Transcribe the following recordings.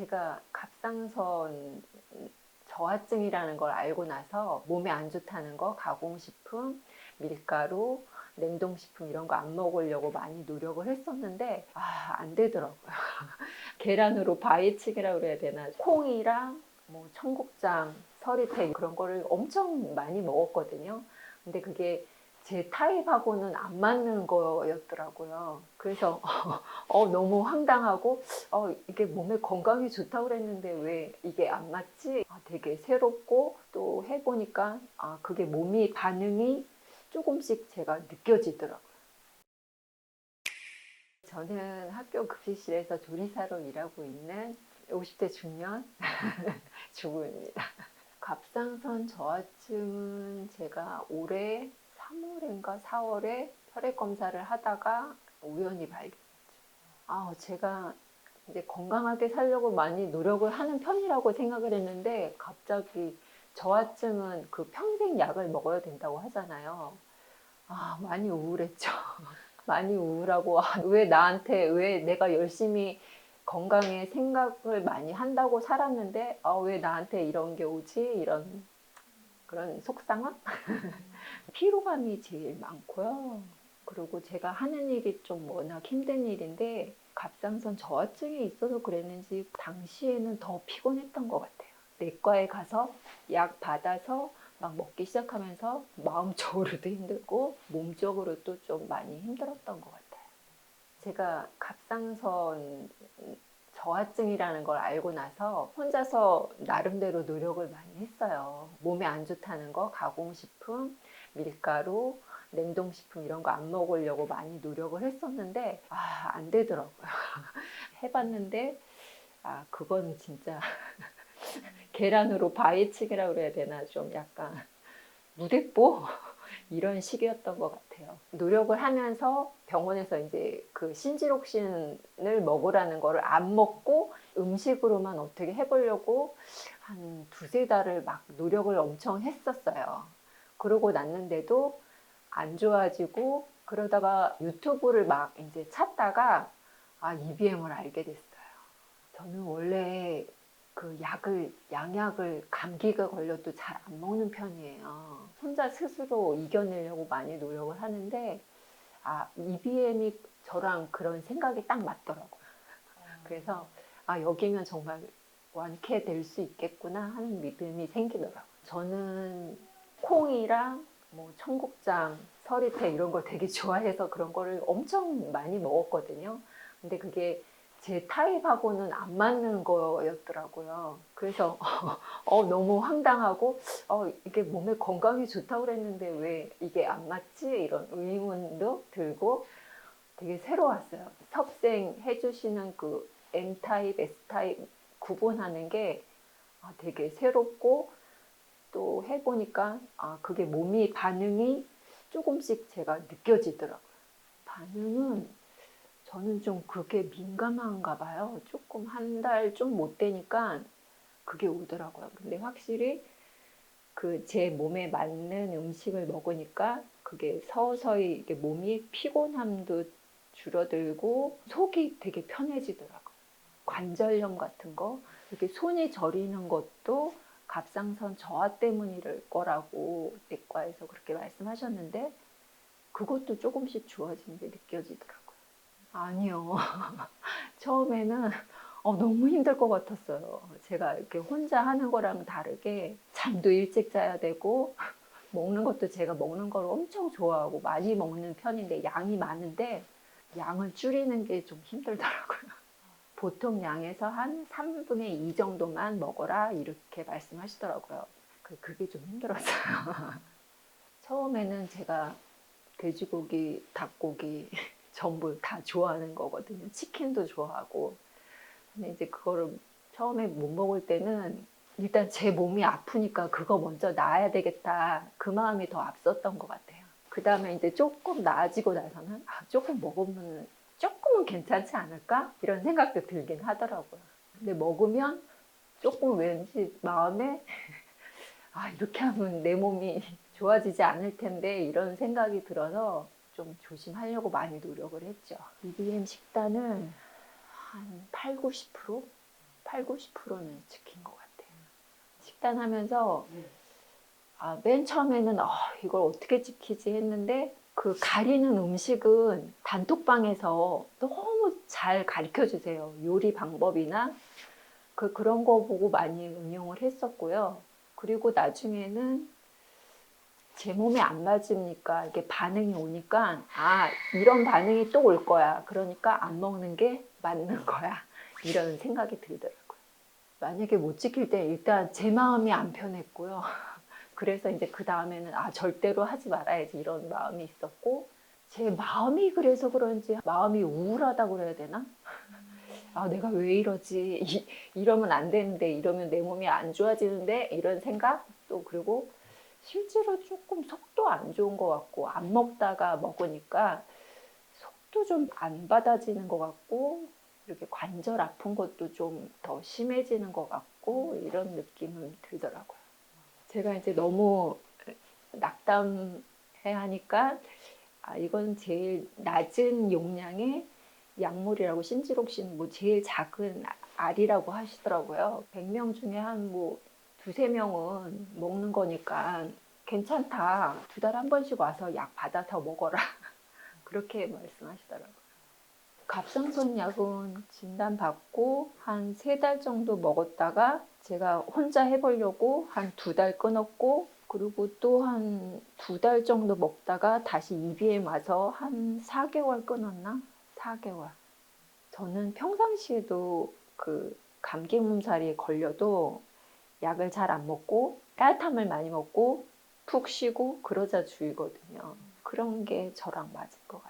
제가 갑상선 저하증이라는 걸 알고 나서 몸에 안 좋다는 거 가공식품, 밀가루, 냉동식품 이런 거 안 먹으려고 많이 노력을 했었는데 아, 안 되더라고요. 계란으로 바위치기라 그래야 되나? 콩이랑 뭐 청국장, 서리태 그런 거를 엄청 많이 먹었거든요. 근데 그게 제 타입하고는 안 맞는 거였더라고요. 그래서 어, 너무 황당하고 어, 이게 몸에 건강에 좋다고 그랬는데 왜 이게 안 맞지? 아, 되게 새롭고 또 해보니까 아, 그게 몸이 반응이 조금씩 제가 느껴지더라고요. 저는 학교 급식실에서 조리사로 일하고 있는 50대 중년 주부입니다. 갑상선 저하증은 제가 올해 3월인가 4월에 혈액 검사를 하다가 우연히 발견했죠. 아, 제가 이제 건강하게 살려고 많이 노력을 하는 편이라고 생각을 했는데 갑자기 저하증은 그 평생 약을 먹어야 된다고 하잖아요. 아, 많이 우울했죠. 많이 우울하고 아, 왜 나한테 왜 내가 열심히 건강에 생각을 많이 한다고 살았는데 아, 왜 나한테 이런 게 오지? 이런 그런 속상함? 피로감이 제일 많고요. 그리고 제가 하는 일이 좀 워낙 힘든 일인데 갑상선 저하증이 있어서 그랬는지 당시에는 더 피곤했던 것 같아요. 내과에 가서 약 받아서 막 먹기 시작하면서 마음적으로도 힘들고 몸적으로도 좀 많이 힘들었던 것 같아요. 제가 갑상선 저하증이라는 걸 알고 나서 혼자서 나름대로 노력을 많이 했어요. 몸에 안 좋다는 거, 가공식품, 밀가루, 냉동식품 이런 거 안 먹으려고 많이 노력을 했었는데 아, 안 되더라고요. 해봤는데 아, 그건 진짜 계란으로 바위치기라 그래야 되나 좀 약간 무대뽀 이런 식이었던 것 같아요. 노력을 하면서 병원에서 이제 그 신지록신을 먹으라는 거를 안 먹고 음식으로만 어떻게 해보려고 한 두세 달을 막 노력을 엄청 했었어요. 그러고 났는데도 안 좋아지고 그러다가 유튜브를 막 이제 찾다가 아, EBM을 알게 됐어요. 저는 원래 그 약을 양약을 감기가 걸려도 잘 안 먹는 편이에요. 혼자 스스로 이겨내려고 많이 노력을 하는데 아 EBM이 저랑 그런 생각이 딱 맞더라고요. 그래서 아 여기면 정말 완쾌될 수 있겠구나 하는 믿음이 생기더라고요. 저는 콩이랑 뭐 청국장, 서리태 이런 걸 되게 좋아해서 그런 거를 엄청 많이 먹었거든요. 근데 그게 제 타입하고는 안 맞는 거였더라고요. 그래서 어, 너무 황당하고 어, 이게 몸에 건강에 좋다고 그랬는데 왜 이게 안 맞지? 이런 의문도 들고 되게 새로웠어요. 섭생 해 주시는 그 M 타입, S 타입 구분하는 게 아, 되게 새롭고 또 해보니까 아, 그게 몸이 반응이 조금씩 제가 느껴지더라고요. 반응은 저는 좀 그게 민감한가 봐요. 조금 한 달 좀 못 되니까 그게 오더라고요. 근데 확실히 그 제 몸에 맞는 음식을 먹으니까 그게 서서히 이게 몸이 피곤함도 줄어들고 속이 되게 편해지더라고요. 관절염 같은 거, 이렇게 손이 저리는 것도 갑상선 저하 때문일 거라고 내과에서 그렇게 말씀하셨는데 그것도 조금씩 좋아지는 게 느껴지더라고요. 아니요. 처음에는 어, 너무 힘들 것 같았어요. 제가 이렇게 혼자 하는 거랑 다르게 잠도 일찍 자야 되고 먹는 것도 제가 먹는 걸 엄청 좋아하고 많이 먹는 편인데 양이 많은데 양을 줄이는 게 좀 힘들더라고요. 보통 양에서 한 3분의 2 정도만 먹어라 이렇게 말씀하시더라고요. 그- 그게 좀 힘들었어요. 처음에는 제가 돼지고기, 닭고기 전부 다 좋아하는 거거든요. 치킨도 좋아하고. 근데 이제 그거를 처음에 못 먹을 때는 일단 제 몸이 아프니까 그거 먼저 나아야 되겠다. 그 마음이 더 앞섰던 것 같아요. 그 다음에 이제 조금 나아지고 나서는 아, 조금 먹으면 조금은 괜찮지 않을까? 이런 생각도 들긴 하더라고요. 근데 먹으면 조금 왠지 마음에 아, 이렇게 하면 내 몸이 좋아지지 않을 텐데 이런 생각이 들어서 좀 조심하려고 많이 노력을 했죠. EBM 식단을 한 8, 90%? 8, 90%는 지킨 것 같아요. 식단 하면서 네. 아, 맨 처음에는 어, 이걸 어떻게 지키지 했는데 그 가리는 음식은 단톡방에서 너무 잘 가르쳐 주세요. 요리 방법이나 그 그런 거 보고 많이 응용을 했었고요. 그리고 나중에는 제 몸에 안 맞으니까 이게 반응이 오니까 아 이런 반응이 또 올 거야. 그러니까 안 먹는 게 맞는 거야. 이런 생각이 들더라고요. 만약에 못 지킬 때 일단 제 마음이 안 편했고요. 그래서 이제 그 다음에는 아 절대로 하지 말아야지 이런 마음이 있었고 제 마음이 그래서 그런지 마음이 우울하다고 그래야 되나? 아 내가 왜 이러지 이, 이러면 안 되는데 이러면 내 몸이 안 좋아지는데 이런 생각 또 그리고 실제로 조금 속도 안 좋은 것 같고 안 먹다가 먹으니까 속도 좀 안 받아지는 것 같고 이렇게 관절 아픈 것도 좀 더 심해지는 것 같고 이런 느낌은 들더라고요. 제가 이제 너무 낙담해 하니까 아 이건 제일 낮은 용량의 약물이라고 신지록 씨는 뭐 제일 작은 알이라고 하시더라고요. 100명 중에 한 뭐 두세 명은 먹는 거니까 괜찮다. 두 달 한 번씩 와서 약 받아서 먹어라. 그렇게 말씀하시더라고요. 갑상선 약은 진단받고 한 세 달 정도 먹었다가 제가 혼자 해보려고 한 두 달 끊었고 그리고 또 한 두 달 정도 먹다가 다시 EBM 와서 한 4개월 끊었나? 4개월. 저는 평상시에도 그 감기 몸살이 걸려도 약을 잘 안 먹고 따뜻함을 많이 먹고 푹 쉬고 그러자 주의거든요. 그런 게 저랑 맞을 것 같아요.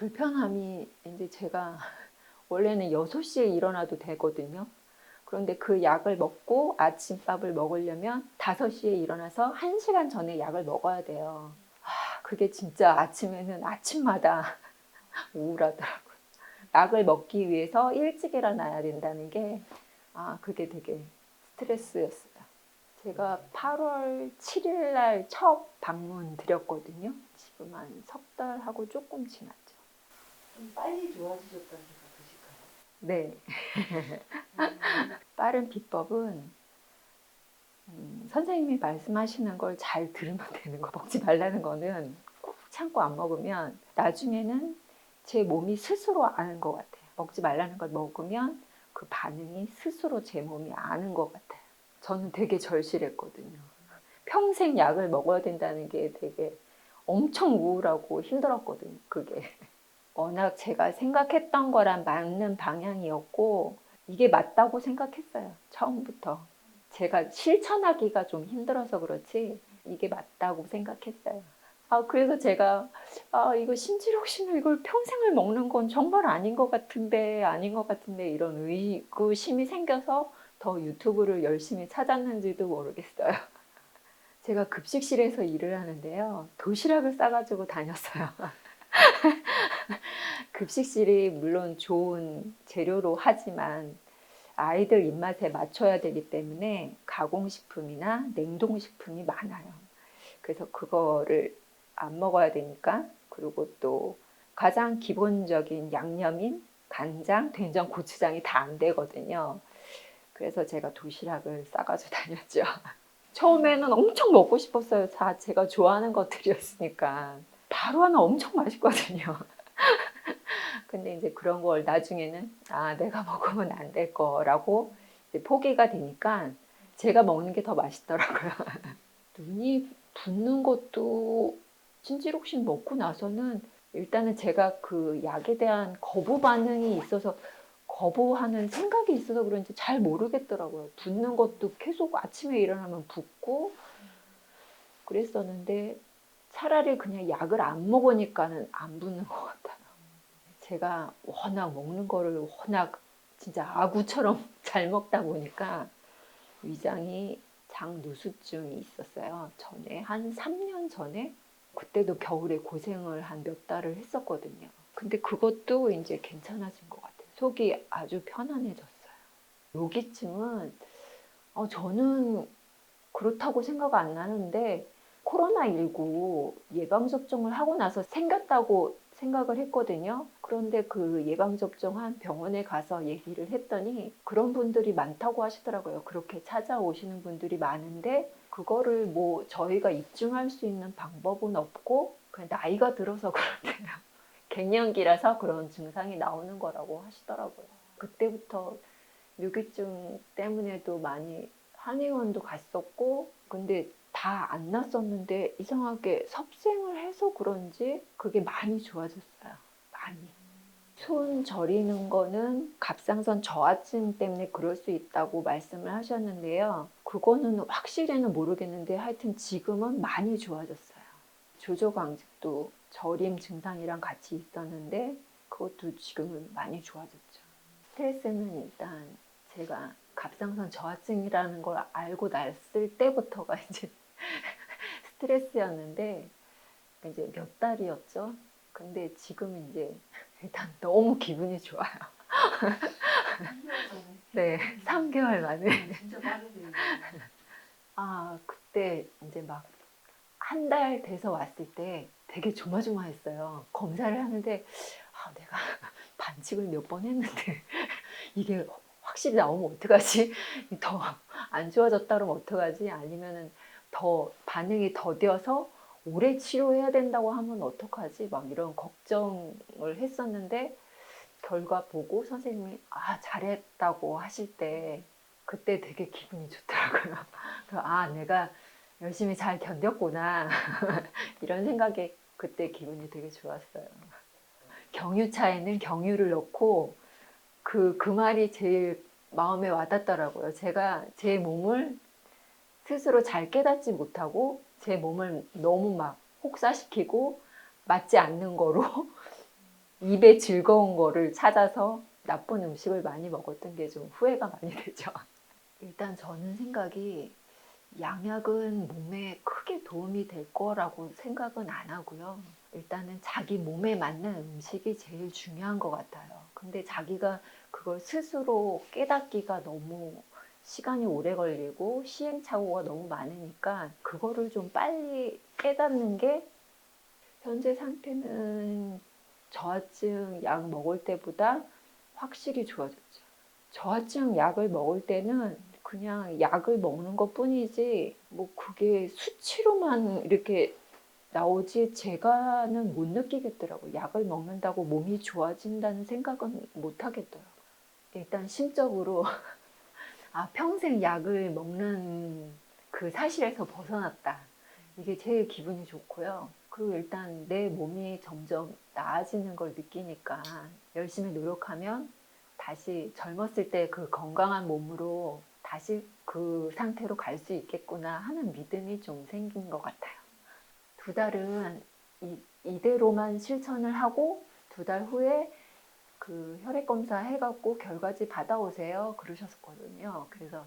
불편함이 이제 제가 원래는 6시에 일어나도 되거든요. 그런데 그 약을 먹고 아침밥을 먹으려면 5시에 일어나서 1시간 전에 약을 먹어야 돼요. 아, 그게 진짜 아침에는 아침마다 우울하더라고요. 약을 먹기 위해서 일찍 일어나야 된다는 게, 아, 그게 되게 스트레스였어요. 제가 8월 7일 날 첫 방문 드렸거든요. 지금 한 석 달하고 조금 지났죠. 좀 빨리 좋아지셨다는 생각 드실까요? 네. 음, 빠른 비법은 음, 선생님이 말씀하시는 걸 잘 들으면 되는 거 먹지 말라는 거는 꾹 참고 안 먹으면 나중에는 제 몸이 스스로 아는 것 같아요. 먹지 말라는 걸 먹으면 그 반응이 스스로 제 몸이 아는 것 같아요. 저는 되게 절실했거든요. 평생 약을 먹어야 된다는 게 되게 엄청 우울하고 힘들었거든요. 그게. 워낙 제가 생각했던 거랑 맞는 방향이었고 이게 맞다고 생각했어요. 처음부터. 제가 실천하기가 좀 힘들어서 그렇지 이게 맞다고 생각했어요. 아, 그래서 제가 아, 이거 신지록 씨는 이걸 평생을 먹는 건 정말 아닌 것 같은데 아닌 것 같은데 이런 의구심이 생겨서 더 유튜브를 열심히 찾았는지도 모르겠어요. 제가 급식실에서 일을 하는데요. 도시락을 싸가지고 다녔어요. 급식실이 물론 좋은 재료로 하지만 아이들 입맛에 맞춰야 되기 때문에 가공식품이나 냉동식품이 많아요. 그래서 그거를 안 먹어야 되니까 그리고 또 가장 기본적인 양념인 간장, 된장, 고추장이 다 안 되거든요. 그래서 제가 도시락을 싸가지고 다녔죠. 처음에는 엄청 먹고 싶었어요. 다 제가 좋아하는 것들이었으니까. 바로 하면 엄청 맛있거든요. 근데 이제 그런 걸 나중에는 아, 내가 먹으면 안 될 거라고 포기가 되니까 제가 먹는 게 더 맛있더라고요. 눈이 붓는 것도 신지록 씨 먹고 나서는 일단은 제가 그 약에 대한 거부 반응이 있어서 거부하는 생각이 있어서 그런지 잘 모르겠더라고요. 붓는 것도 계속 아침에 일어나면 붓고 그랬었는데 차라리 그냥 약을 안 먹으니까는 안 붓는 것 같아요. 제가 워낙 먹는 거를 워낙 진짜 아구처럼 잘 먹다 보니까 위장이 장누수증이 있었어요. 전에 한 3년 전에 그때도 겨울에 고생을 한 몇 달을 했었거든요. 근데 그것도 이제 괜찮아진 것 같아요. 속이 아주 편안해졌어요. 여기쯤은 어, 저는 그렇다고 생각 안 나는데 코로나19 예방접종을 하고 나서 생겼다고 생각을 했거든요. 그런데 그 예방접종한 병원에 가서 얘기를 했더니 그런 분들이 많다고 하시더라고요. 그렇게 찾아오시는 분들이 많은데 그거를 뭐 저희가 입증할 수 있는 방법은 없고 그냥 나이가 들어서 그렇대요. 갱년기라서 그런 증상이 나오는 거라고 하시더라고요. 그때부터 뇌기증 때문에도 많이 한의원도 갔었고 근데 다 안 났었는데 이상하게 섭생을 해서 그런지 그게 많이 좋아졌어요. 많이. 손 저리는 거는 갑상선 저하증 때문에 그럴 수 있다고 말씀을 하셨는데요. 그거는 확실히는 모르겠는데 하여튼 지금은 많이 좋아졌어요. 조조강직도 저림 증상이랑 같이 있었는데 그것도 지금은 많이 좋아졌죠. 스트레스는 일단 제가 갑상선 저하증이라는 걸 알고 났을 때부터가 이제 스트레스였는데 이제 몇 달이었죠. 근데 지금 이제 일단 너무 기분이 좋아요. 3개월 전에. 네, 3개월 만에. 진짜 빠르네요. 아, 그때 이제 막 한 달 돼서 왔을 때 되게 조마조마했어요. 검사를 하는데 아, 내가 반칙을 몇 번 했는데 이게 확실히 나오면 어떡하지? 더 안 좋아졌다 그러면 어떡하지? 아니면은 더 반응이 더뎌서 오래 치료해야 된다고 하면 어떡하지? 막 이런 걱정을 했었는데 결과 보고 선생님이 아 잘했다고 하실 때 그때 되게 기분이 좋더라고요. 아 내가 열심히 잘 견뎠구나 이런 생각에 그때 기분이 되게 좋았어요. 경유차에는 경유를 넣고 그, 그 말이 제일 마음에 와닿더라고요. 제가 제 몸을 스스로 잘 깨닫지 못하고 제 몸을 너무 막 혹사시키고 맞지 않는 거로 입에 즐거운 거를 찾아서 나쁜 음식을 많이 먹었던 게 좀 후회가 많이 되죠. 일단 저는 생각이 양약은 몸에 크게 도움이 될 거라고 생각은 안 하고요. 일단은 자기 몸에 맞는 음식이 제일 중요한 것 같아요. 근데 자기가 그걸 스스로 깨닫기가 너무 시간이 오래 걸리고 시행착오가 너무 많으니까 그거를 좀 빨리 깨닫는 게 현재 상태는 저하증 약 먹을 때보다 확실히 좋아졌죠. 저하증 약을 먹을 때는 그냥 약을 먹는 것 뿐이지 뭐 그게 수치로만 이렇게 나오지 제가는 못 느끼겠더라고요. 약을 먹는다고 몸이 좋아진다는 생각은 못 하겠더라고요. 일단 심적으로 아 평생 약을 먹는 그 사실에서 벗어났다. 이게 제일 기분이 좋고요. 그리고 일단 내 몸이 점점 나아지는 걸 느끼니까 열심히 노력하면 다시 젊었을 때 그 건강한 몸으로 다시 그 상태로 갈 수 있겠구나 하는 믿음이 좀 생긴 것 같아요. 두 달은 이, 이대로만 실천을 하고 두 달 후에 그 혈액 검사 해갖고 결과지 받아오세요 그러셨거든요. 그래서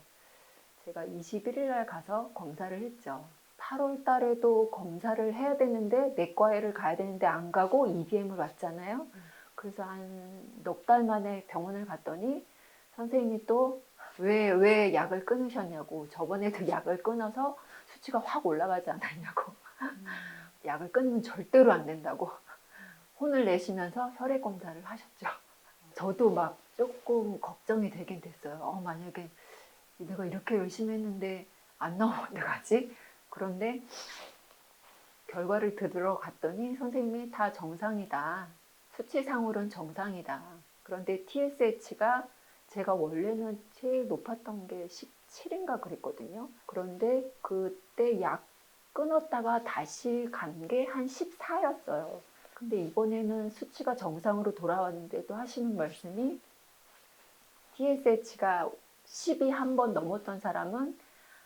제가 21일 날 가서 검사를 했죠. 8월 달에도 검사를 해야 되는데 내과에를 가야 되는데 안 가고 EBM을 왔잖아요. 그래서 한 넉 달 만에 병원을 갔더니 선생님이 또 왜, 왜 약을 끊으셨냐고 저번에도 약을 끊어서 수치가 확 올라가지 않았냐고 약을 끊으면 절대로 안 된다고 혼을 내시면서 혈액 검사를 하셨죠. 저도 막 조금 걱정이 되긴 됐어요. 어, 만약에 내가 이렇게 열심히 했는데 안 나오면 어떡하지? 그런데 결과를 들으러 갔더니 선생님이 다 정상이다. 수치상으로는 정상이다. 그런데 TSH가 제가 원래는 제일 높았던 게 17인가 그랬거든요. 그런데 그때 약 끊었다가 다시 간 게 한 14였어요. 근데 이번에는 수치가 정상으로 돌아왔는데도 하시는 말씀이 TSH가 10이 한 번 넘었던 사람은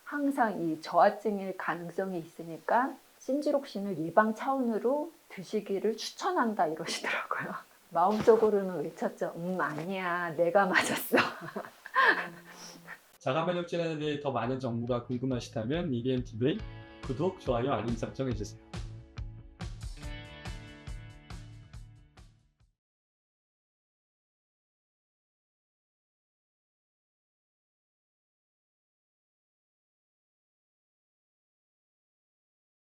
항상 이 저하증일 가능성이 있으니까 신지록신을 예방 차원으로 드시기를 추천한다 이러시더라고요. 마음속으로는 외쳤죠. 음 아니야 내가 맞았어. 자가면역 질환에 대해 더 많은 정보가 궁금하시다면 EBM TV 구독, 좋아요, 알림 설정 해주세요.